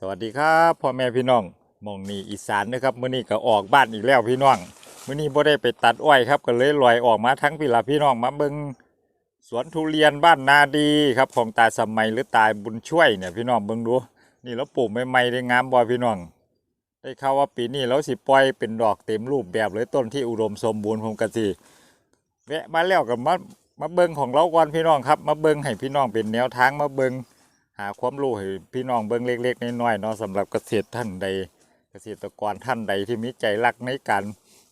สวัสดีครับพ่อแม่พี่น้องมองนี่อีสานนะครับมื้อนี้ก็ออกบ้านอีกแล้วพี่น้องมื้อนี้บ่ได้ไปตัดอ้อยครับก็เลยลอยออกมาทั้งพี่ละพี่น้องมาเบิงสวนทุเรียนบ้านนาดีครับของตาสมัยหรือตาบุญช่วยเนี่ยพี่น้องเบิงดู นี่เราปลูกใหม่ๆได้งามบ่พี่น้อง ได้ข่าวว่าปีนี้เราสิปล่อยเป็นดอกเต็มรูปแบบเลยต้นที่อุดมสมบูรณ์ผมก็สิแวะมาแล้วก็มามาเบิงของเราก่อนพี่น้องครับ มาเบิงให้พี่น้องเป็นแนวทางมาเบิง หาความรู้ให้พี่น้องเบิ่งเล็กๆน้อยๆเนาะสำหรับเกษตรท่านใด เกษตรกรท่านใดที่มีใจรักในการ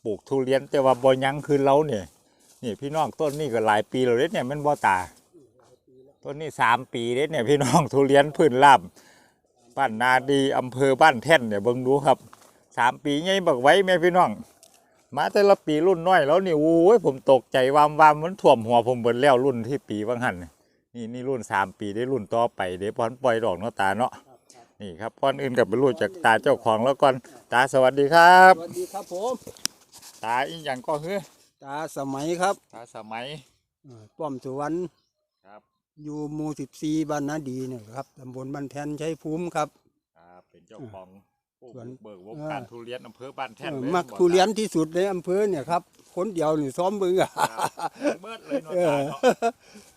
ปลูกทุเรียนแต่ว่าบ่ยังคือเราเนี่ยนี่พี่น้องต้นนี้ก็หลายปีแล้วเด้เนี่ยมันบ่ตาต้นนี้สามปีเด้เนี่ยพี่น้องทุเรียนพื้นลาบบ้านนาดีอำเภอบ้านแท่นเนี่ยเบิ่งดูครับสามปีใหญ่บักไว้แม่พี่น้อง มาแต่ละปีรุ่นน้อยแล้วนี่โอ้ยผมตกใจวามวามมันท่วมหัวผมเบิดแล้วรุ่นที่ปีว่างหันนี่ นี่นี่รุ่นสามปีได้รุ่นต่อไปเดี๋ยวพอนปล่อยดอกเนาะตาเนาะนี่ครับพอนอื่นกับไปรู้จากตาเจ้าของแล้วก่อนตาสวัสดีครับ สวัสดีครับผมตาอีหยังก็คือตาสมัยครับ ตาสมัยเอ่อป้อมสุวรรณครับ อยู่หมู่สิบสี่บ้านนาดีเนี่ยครับตำบลบ้านแทนชัยภูมิครับครับเป็นเจ้าของผู้สวนบุกเบิกวงการทุเรียนอำเภอบ้านแท่นเอ่อเลยมักทุเรียนที่สุดในอำเภอเนี่ยครับคนเดียวนี่ซ้อมเบึงอะครับเบิดเลยเนาะเอตาอ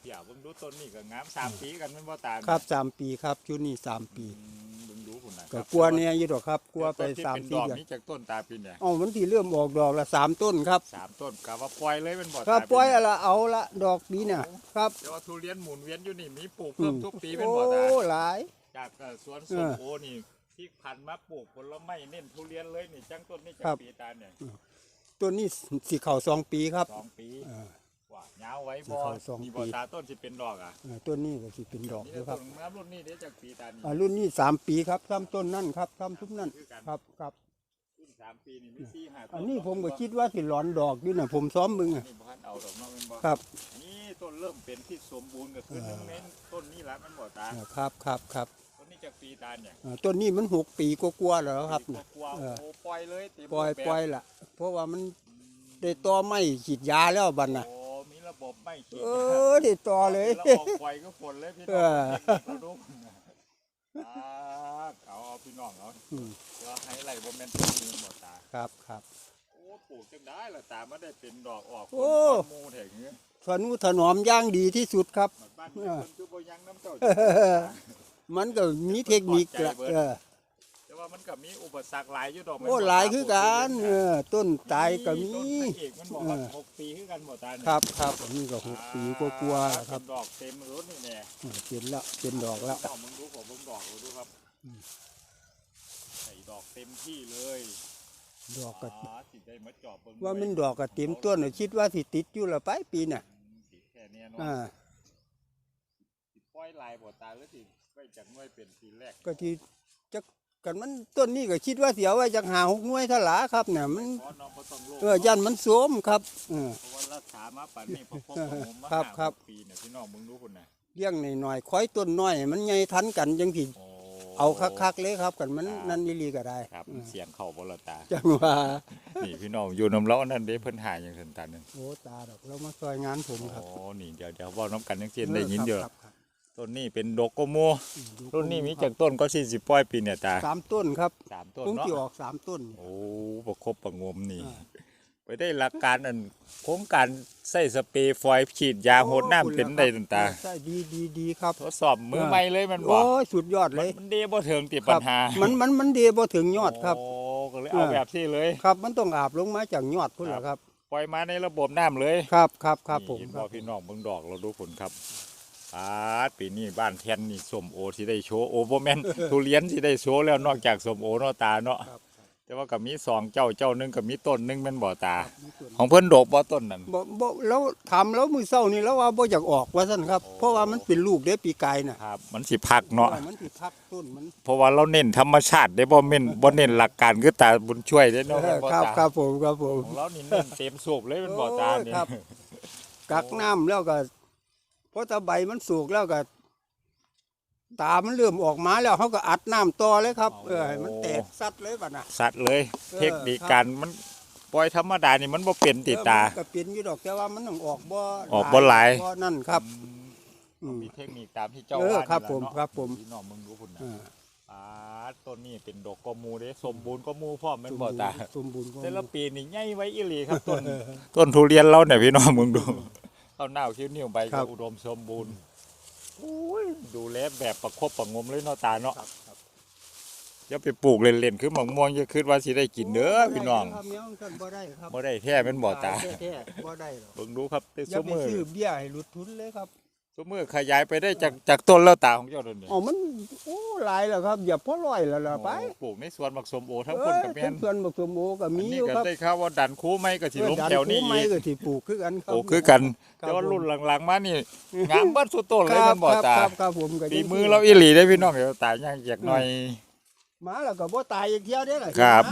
เนาะเดี๋ยวเบิ่งดูต้นนี่ก็งามสามปีกันแมันบ่ตาครับสามปีครับชุดนี้สามปีอืมเบิ่งดูพุ่นนะคก็รับกลัวเนี่ยอยู่ดอกครับกลัวไปต้นที่สามเป็นปีดอกเดือนนี้จากต้นตาปีเนี่ยเอ๋อมันที่เริ่มออกดอกละสามต้นครับสามต้นกะว่าปล่อยเลยเป็นบ่ครับตาปล่อยปีอะเนี่ยละเอาละดอกนี้เนี่ยครับแต่ว่าทุเรียนหมุนเวียนอยู่นี่มีปลูกเพิ่มทุกปีเป็นบ่โอ้ตาหลาย จากเอ่อสวนเอส้มอโอนี่ที่พันธุ์มาปลูกผลไม้เน้นทุเรียนเลยนี่จังต้นนี่จัครังบปีตาเนี่ยต้นนี้สีเข่าสองปีครับสองปีเออ ว่ายาวไว้สิบ่เข้าสองนี่บ่ปีตาต้นสิเป็นดอกอะเออต้นนี้ก็สิเป็นดอกนี่ด้วยคต้รับนน้ำรุ่นนี้เดี๋ยวจากปีตานี่อ่ารุ่นนี้สามปีครับซ้ำต้นนั่นครับซ้ำทุกนั่นคือกันครับครับ รุ่นสามปีนี่มีสี่ห้าต้นอันนี้ผมก็คิดว่าสิหลอนดอกอยู่น่ะผมซ้อมมึงอะนี่บ่ทันเอาดอกเนาะแม่นบ่ครับนี่ต้นเริ่มเป็นที่สมบูรณ์ก็คือเออเน้นต้นนี้ละมันบ่ตาอ่าครับครับครับต้นนี้จากปีตาเนี่ยอ่าต้นนี้มันหกปีกว่าๆแล้วครับปีน่ะกลัวๆเออโอ้ปล่อยเลยเต็มปล่อยรูปแบบปล่อยละเพราะว่ามันได้ต่อไม้ฉีดยาแล้วบัดน่ะ โอ้มี ระบบไม่ขีดเออได้ต่อเลยแล้วออกไฟก็ฝนเลยพี่น้เอองอเด็กๆก็รู้อ่าเอาเอาพี่น้องเอาอืมเดี๋ยวให้ไรบ่แม่นต้นนี้หมดตาครับครับโอ้ปลูกจังได้ล่ะตาไม่ได้เป็นดอกออกผลโอ้ต้นหมูแถงเงี้ยทนุถนอมอย่างดีที่สุดครับบ้านเพิ่นคือบ่ยังน้ำเจ้ามันก็มีเทคนิคละเออแต่ ว่ามันก็มีอุปสรรคหลายอยู่ดอกมันโอ้หลายคือกันเออต้นตายก็มีต้นพระเอกมันบอกว่าเออหกปีคือกันหมดตาเนี่ยครับครับอันนี้ก็หกปีกว่าๆแล้วครับเป็นดอกเต็มรถนี่แน่เออเป็นละเป็นดอกแล้วเอามึงดูของมึงดอกดูครับอืม ใส่ดอกเต็มที่เลยดอกก็อ๋อสิได้มาจอบเบิ่งว่ามันดอกก็เต็มต้นน่ะคิดว่าสิติดอยู่ละไปปีน่ะติดแค่เนี้ยเนาะอ่าสิปล่อยลายบ่ตาหรือสิไว้จากหน่วยเป็นทีแรกก็ที่จัก กันมันต้นนี้ก็คิดว่าเสียไว้จากหาหกหน่วยเท่าหลาครับเนี่ยมันเพราะน้องบ่ต้องโลภเออยันมันโสมครับเออเพราะว่ารักษามาป่านนี้พอพบเออผมมาครับห้าครับหกปีเนี่ยพี่น้องมึงรู้พุ่นน่ะเลี้ยงหน่อยๆคอยต้นน้อยให้มันใหญ่ทันกันจังสิโอ้เอาคักๆเลยครับกันมันนั่นนี่ลีก็ได้ครับเออเสียงเข้าบ่ละตาจังว่านี่พี่น้องอยู่น้ำเล้านั่นเด้เพิ่นหาอย่างสันตันนึงโอ้ตาดอกเรามาซอยงานผมครับโอ้นี่เดี๋ยวเดี๋ยวเว้าน้ำกันจังซี่ได้ยินเยอะครับครับ ต้นนี้เป็นดอกโกโมอืมดูรุ่นนี้มีจากต้นก็40ปล่อยปีเนี่ยตาสามต้นครับสามต้นเพิ่งเนาะที่ออกสามต้น โอ้ประคบประงมนี่อ่าไปได้หลักการอันโครงการใส่สเปรย์ฟอยล์ฉีดยาโหดน้ำเป็นได้ตันตาใช่ดีดีดีครับทดสอบมือใหม่เลยมันบโอ้อกยสุดยอดเลย มันดีบ่ถึงติคปัรัญหา มันมันมันดีบ่ถึงยอดครับโอ้ก็เลยเอาแบบที่เลยครับ มันต้องอาบลงมาจากยอดพุ่นแหละครับปล่อยมาในระบบน้ำเลย ครับครับครับผมนี่คบรัอบกพี่น้องเบิ่งดอกเราดูผลครับ อาดปีนี้บ้านแทนนี่ส้มโอสิได้โชว์โอบ่แม่นทุเรียนสิได้โชว์แล้วนอกจากส้มโอเนาะตาเนาะครับแต่ว่าก็มีสองเจ้าเจ้าหนึงก็มีต้นหนึงแม่นบ่ตา มีส่วนของเพิ่นดอกบ่ต้นนั่นบ่บ่แล้วทำแล้วมือเศร้านี่แล้วว่าบ่อยากออกว่าซั่นครับโอ้เพราะว่ามันเป็นลูกเด้ปีกายน่ะครับ มันสิพักเนาะออมันสิพักต้นมันเพราะว่าเราเน้นธรรมชาติได้บ่เน้นบ่เน้นหลักการคือตาบุญช่วยได้เนาะเออแม่นบ่ครับตาครับผมครับผม ของเรานี่เน้นเต็มสูบเลยแมันบ่ตาโอ้ยเนี่ยครับ กักน้ำแล้วก็ พอตะใบมันสุกแล้วก็ ตามันเริ่มออกมาแล้วเขาก็อัดน้ำต่อเลยครับ เออให้มันแตกซัดเลยบัดน่ะ สัตว์เลย เออ เทคนิคการมันปล่อยธรรมดานี่มันบ่เป็นติตา เออมันก็เป็นอยู่ดอกแต่ว่ามันต้องออกบ่ออกบ่หลาย บ่นั่นครับอืม มีเทคนิคตามที่เจ้าเออว่านี่ครับล่ะผมเนาะครับผม พี่น้องมึงรู้พุ่นนะเอออ่าตต้นนี้เป็นดอกกอมูเด้สมบูรณ์ก็มูพร้อมแม่นบ่ตาสมบูรณ์ก็แต่ละปีนี่ใหญ่ไว้อีหลีครับต้น ต้นทุเรียนเราเนี่ยพี่น้องมึงดู ต้นหน้าวคิ้วนิ้วใบครัก็บ อุดมสมบูรณ์โอ้ยดูแลแบบประคบประหงมเลยเนาะตาเนาะครับครับอย่าไปปลูกเล่นๆคือหมองม่วงอย่าคิดว่าสิได้กินเด้อพี่น้องครับเมียของท่านบ่ได้ครับบ่ได้แท้แม่นบ่ตาแท้ๆบ่ได้หรอกเบิ่งดูครับแต่อซุย่าไปมื้อ ซื้อเบี้ยให้หลุดทุนเลยครับ ซุมื้อขยายไปได้จากจากต้นแล้วตาของเจ้าต้นนี้อ๋อมันโอ้หลายแล้วครับอย่าพอร้อยแล้วล่ะไปโอ้ปลูกในสวนบักสมโอทั้งคนกับแม่นเพื่อนๆบักสมโอก็อันมีนี้อยู่ก็ครับได้ข่าวว่าดันคูไหมก็สิล้มแถวนี้เออดัอีคู่กไม้ก็สิปลูกคือกันครับโอ้คือกันครับแต่ว่าผมรุ่นหลังๆมานี่งามเบิดสุดต้นคเลยรัแมันบ่ครับตาครับครับผมก็ฝีมือเราอีหลีได้อพี่น้องเดี๋ยวตายย่างอยากหน่อยมาแล้วก็บ่ตายอีกเที่ยวเด้อล่ะครับ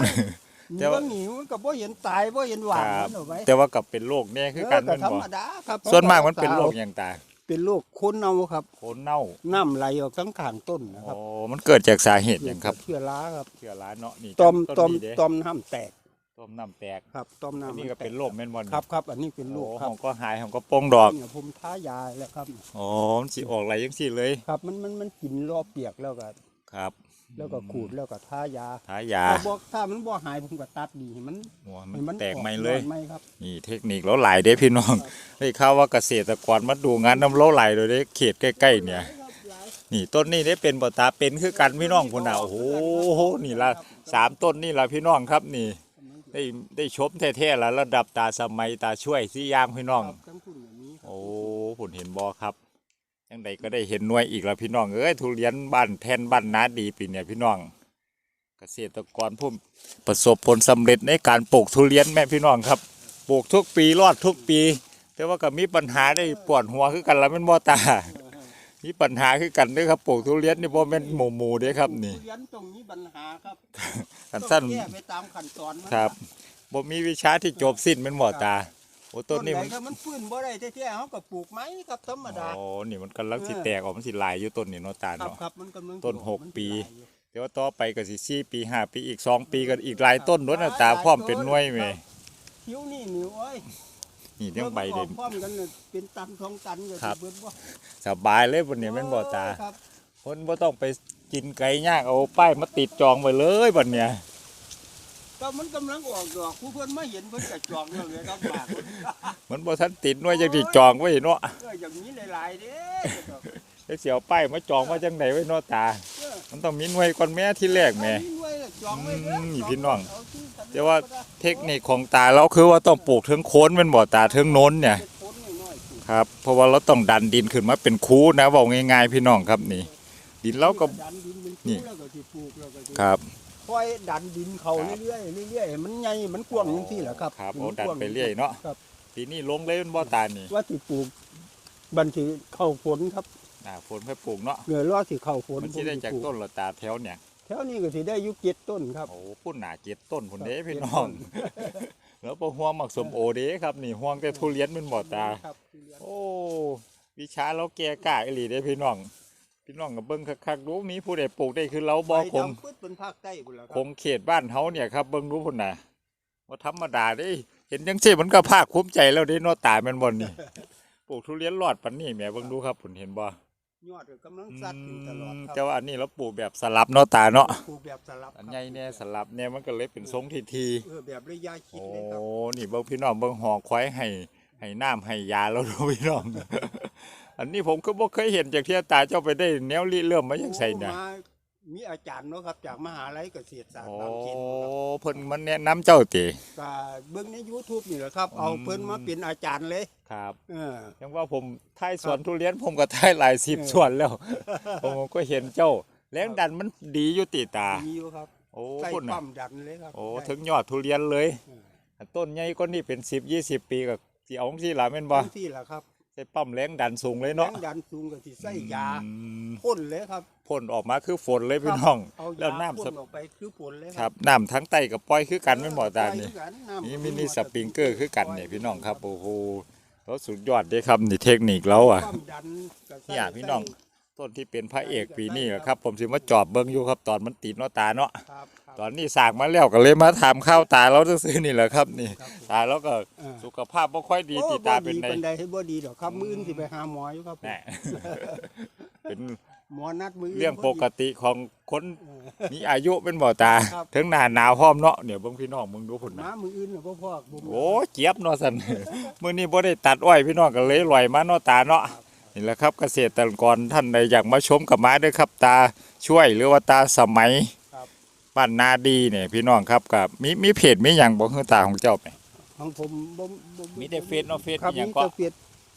เดี๋ยวหนีมันก็บ่เห็นตายบ่เห็นหวานครับมันเอาไว้แต่ว่ากับเป็นโรคแน่คือกันเอแม่อนธรบ่รมดาครับส่วนมากมันเป็นโรคหยังตา เป็นโรคคนเน่าครับโคนเน่าน้ำไหลออกทั้งข้างต้นนะคอ๋รับอมันเกิดจากสาเหตุหยังครับเชื้อราครับเชื้อราเนาะนี่ตอมต้นตอมนี้เด้ตอมน้ำแตกต้มน้ำแตกครับตอมอันน้ำนี้มัก็เป็นโรคแม่นบ่นี่ครับครับ อันนี้เป็นโรคโอ้ครัขบองก็หายของก็โป่งดอกเนี่ยผมท้ายาแล้วครับ อ๋อมันสิออกไหลจังซี่เลย ครับมันมันมันกินรอบเปียกแล้วก็ครับ แล้วก็ขูดแล้วก็ทายาทายาถ้าบอกถ้ามันบ่หายผมก็ตัดดีให้มันหัวให้มันแตกใหม่เลยออไม่ครับนี่เทคนิคแล้วหลายเด้พี่น้องได้ข่าวว่าเกษตรกรมาดูงานน้ำเล้าไหลเลยเด้เขตใกล้ๆเนี่ย นี่ต้นนี้ได้เป็นบ่ตาเป็นคือกันพี่น้องพุ่นน่ะโอ้โหนี่ละสามต้นนี่ละพี่น้องครับนี่ ได้ได้ชมแท้ๆแล้วระดับตาสมัยตาช่วยสิย่างพี่น้องครับทั้งคุณอย่างนี้ครับโอ้ผลเห็นบ่ครับ ยังใดก็ได้เห็นหน่วยอีกแล้วพี่น้องเอ้ยทุเรียนบ้านแทนบ้านนาดีปีเนี่ยพี่น้อง เกษตรกรผู้ประสบผลสำเร็จในการปลูกทุเรียนแม่พี่น้องครับปลูกทุกปีรอดทุกปี แต่ว่าก็มีปัญหาได้ปวดหัวคือกันละแม่นบ่ตา มีปัญหาคือกันเด้อครับปลูกทุเรียนนี่บ่แม่นหมู่หมู่ๆเด้อครับนี่ทุเรียนตรงนี้ปัญหาครับกันต้องสั้นแก้ไปตามขั้นตอนมันครับบ่มีวิชาที่จบสิ้นแม่นบ่ตาโอ้ต้นนี้ไหมันครับมันฟื้นบ่ได้แท้ๆเฮาก็ปลูกไม้ครับธรรมดา อ๋อ นี่มันกำลังสิแตกออกมันสิหลายอยู่ต้นนี่เนาะตาครับเนาะ ครับมันกำลังต้นสิออหกมันปีหลายอยู่เดี๋ยวต่อไปก็สิสี่ปีห้าปีอีกสองปีก็อีกหลายต้นด้วยนะตาพร้อมเป็นหน่วยแหม่หิวนี่นี่โอ้ยนี่ทั้งใบเด่น พร้อมกันน่ะเป็นตันทองตันก็ครับสิเบิดบ่สบายเลยบนนี้แม่นบ่ตา ครับคนบ่ต้องไปกินไก่ย่างเอาป้ายมาติดจองไว้เลยบัดเนี่ย ก็มันกำลังออกดอกผู้เพิ่นมาเห็นเพิ่นก็จองแล้วเลยครับหมากมันบ่ทันติดหน่วยจังสิจองไว้เนาะเอออย่างนี้หลายๆเด้ดอกจักสิเอาป้ายมาจองไว้จังไดไว้เนาะตาเออมันต้องมีหน่วยก่อนแม่ที่แรกแหม่อันนี้หน่วยละจองไว้เด้อืมนี่พี่น้องเาที่กันแต่ว่าเทคนิคของตาเราคือว่าต้องปลูกเทิงโคนแม่นบ่ตาเทิงโน้นเนี่ยเฮ็ดผลน้อยๆสิครับ เพราะว่าเราต้องดันดินขึ้นมาเป็นคูนะเว้าง่ายๆพี่น้องครับนี่ ดินเราก็ ดันดินเป็นนี่ คู่แล้วก็สิปลูกแล้วก็สิครับ ค่อยดันดินเขาครับ เรื่อยๆเรื่อยๆให้มันใหญ่มันกว้างจังซี่แหละครับครับให้โอ้มันดันกว้าง ไปเรื่อยเนาะครับ ปีนี้ลงเลยมันบ่ตานี่ว่าสิปลูกบันสิเข้าฝนครับอ่าฝนค่อยปลูกเนาะเหงื่อรอสิเข้าฝนมันสิได้จากผมสิปลูต้นละตาแถวเนี่ย แถวนี้ก็สิได้อยู่เจ็ดต้นครับ โอ้พุ่นหนาเจ็ดต้นพุ่นเด้ครับพี่เจ็ดน้ต้องนแล้วบ่ห่วงหมักสมโอเด้ครับนี่ห่วงแต่ทุเรียนมันบ่ตา ครับทุเรียนโอ้ วิชาเราแก่กล้าอีหลีเด้พี่น้อง พี่น้องก็เบิ่งคักๆดูมีผู้ใดปลูกได้คือเราบ่ใบคงดำปึ๊ดเป็นภาคใต้พุ่นล่ะคครับงเขตบ้านเฮาเนี่ยครับเบิ่งดูพุ่นน่ะบ่ธรรมดาเด้เห็นจังซี่มันก็ภาคภูมิใจแล้วเด้เนาะตาแม่นบ่นี่ ปลูกทุเรียนรอดปานนี้แหมเบิ่งดูครับพุ่นเห็นบ่ยอดก็กำลังสัดอยู่ตลอดคแต่รับว่าอันนี้เราปลูกแบบสลับเนาะตาเนาะปลูกแบบสลับอันครับใหญ่เนี่ยสลับเนี่ยมันก็เลยเป็นทรงทีทีเออแบบระยะๆคิดโอ้เลยครับนี่เบิ่งพี่น้องเบิ่งหอควายให้ให้น้ำให้ยาแล้วดูพี่น้อง อันนี้ผมก็บ่เคยเห็นจากที่ตาเจ้าไปได้แนวริเริ่มมาจังไสเนี่ยโอ้มามีอาจารย์เนาะครับจากมหาลัยเกษตรศาสตร์โอ้บางเขนครับเพิ่นมันแนะนำเจ้าติ ก็เบิ่งใน YouTube นี่แหละครับ เอาอืม เพิ่นมาเป็นอาจารย์เลย ครับ เออ ยังว่าผมท้ายสวนทุเรียนผมก็ท้ายหลายสิบสวนแล้ว ผมก็เห็นเจ้า แรงดันมันดีอยู่ติตา ดีอยู่ครับโอ้ใส่พุ่นน่ะปั๊มดันเลยครับโอ้ได้ถึงยอดทุเรียนเลย เออต้นใหญ่ก็นี่เป็น10 20ปีก็สิเอาจังซี่ล่ะแม่นบ่จังซี่ล่ะครับ ใส่ปั๊มแรงดันสูงเลยแรเนาะงดันสูงก็สิใส่ยาอืมพ่นเลยครับพ่นออกมาคือฝนเลยพี่น้องเอาแล้วยาน้ำพ่สนออกไปคือพ่นเลยครับน้ำทั้งใต้กับปล่อยคือกันแม่นบ่ตานี่ใส่คือกัำนี่มินิสปริงเกอร์คือกันเนี่ยพี่น้องครับโอ้โหแล้วสุดยอดเด้ครับนี่เทคนิคแล้วอะปั๊มดันก็ใส่เนี่ยพี่น้องต้นที่เป็นพระเอกปีนี้แหละครับ ผมสิมาจอบเบิ่งอยู่ครับตอนมันติดเนาะตาเนาะครับครับ ตอนนี้สร้างมาแล้วก็เลยมาถามข้าวตาเราซื่อๆนี่แหละครับ นี่ครับผมตาแล้วก็เออสุขภาพบ่ค่อยดีโอ้ติบ่ตาเป็นดีไดปานใดให้บ่ดีดอกครับมื้ออื่นสิไปหาหมออยู่ครับผมแหน่เป็นหมอนัดมือเรื่องปกติของคนเออมีอายุเป็นบ่ตาครับถึงหน้าหนาวพร้อมเนาะเดี๋ยวเบิ่งพี่น้องมึงดูพุ่นหมานะมืออื่นน่ะพ่อพ่อผมโอ้เจี๊ยบเนาะสันมื้อนี้บ่ได้ตัดอ้อยพี่น้องก็เลยลอยมาเนาะตาเนาะนี่แหละครับเกษตรกรท่านใดอยากมาชมกับมาเด้อครับตาช่วยหรือว่าตาสมัยครั บบ้านนาดีเนี่ยพี่น้องครับกับมีมีเพจมีหยังบ่คือตาของเจ้าไปของผมบ่บ่มีแต่เฟซเนาะเฟซครับมีหยังมีก็แต่เฟซ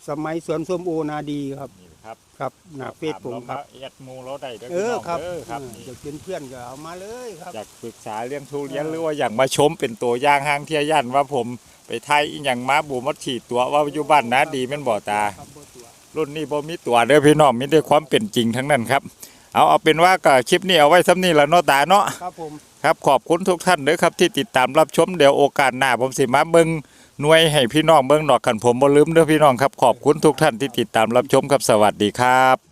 สมัยสวนส้มโอนาดีครับ นี่ครับครับหน้าเฟซผมครับแอดหมูเราได้เด้อเอพี่อน้องครับเด้อครับเออนี่อยากเป็นเพื่อนก็เอามาเลยครับ อยากปรึกษาเรื่องทุเรียนเออหรือว่าอยากมาชมเป็นตัวอย่างห้างเที่ยย่านว่าผมไปไทยอีหยังมาบูมัดขีดตัวว่าอยู่บ้านนาดีแม่นบ่ตา ครับบ่ตัวรุ่นนี้บ่มีตัวเด้อพี่น้องมีแต่ความเป็นจริงทั้งนั้นครับ เอาเอาเป็นว่าก็คลิปนี้เอาไว้ซ้ำนี้ละเนาะตาเนาะครับผมครับขอบคุณทุกท่านเด้อครับที่ติดตามรับชมเดี๋ยวโอกาสหน้าผมสิมาเบิ่งหน่วยให้พี่น้องเบิ่งดอกกันผมบ่ลืมเด้อพี่น้องครับขอบคุณทุกท่านที่ติดตามรับชมครับสวัสดีครับ